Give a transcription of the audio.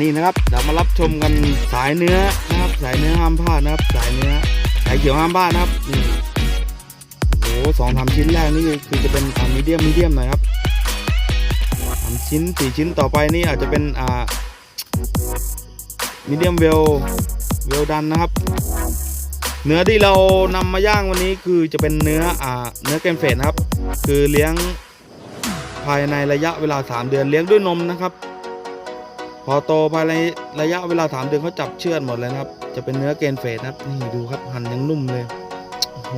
นี่นะครับเดี๋ยวมารับชมกันสายเนื้อนะครับ สายเนื้อห้ามพลาดนะครับ สายเนื้อสายเขียวห้ามพลาดนะครับนี่โอ้โหสองสามชิ้นแรกนี่คือจะเป็นอ่ามีเดียมมีเดียมหน่อยครับสามชิ้นสี่ชิ้นต่อไปนี่อาจจะเป็นอ่ามีเดียมเวลเวลดันนะครับ เนื้อที่เรานำมาย่างวันนี้คือจะเป็นเนื้ออ่าเนื้อแกนเฟสนะครับ คือเลี้ยงภายในระยะเวลา 3 เดือนเลี้ยงด้วยนมนะครับ พอโตภายในระยะเวลาสามเดือนเขาจับเชือดหมดเลยนะครับ จะเป็นเนื้อเกนเฟสนะครับ นี่ดูครับหั่นยังนุ่มเลย โอ้โห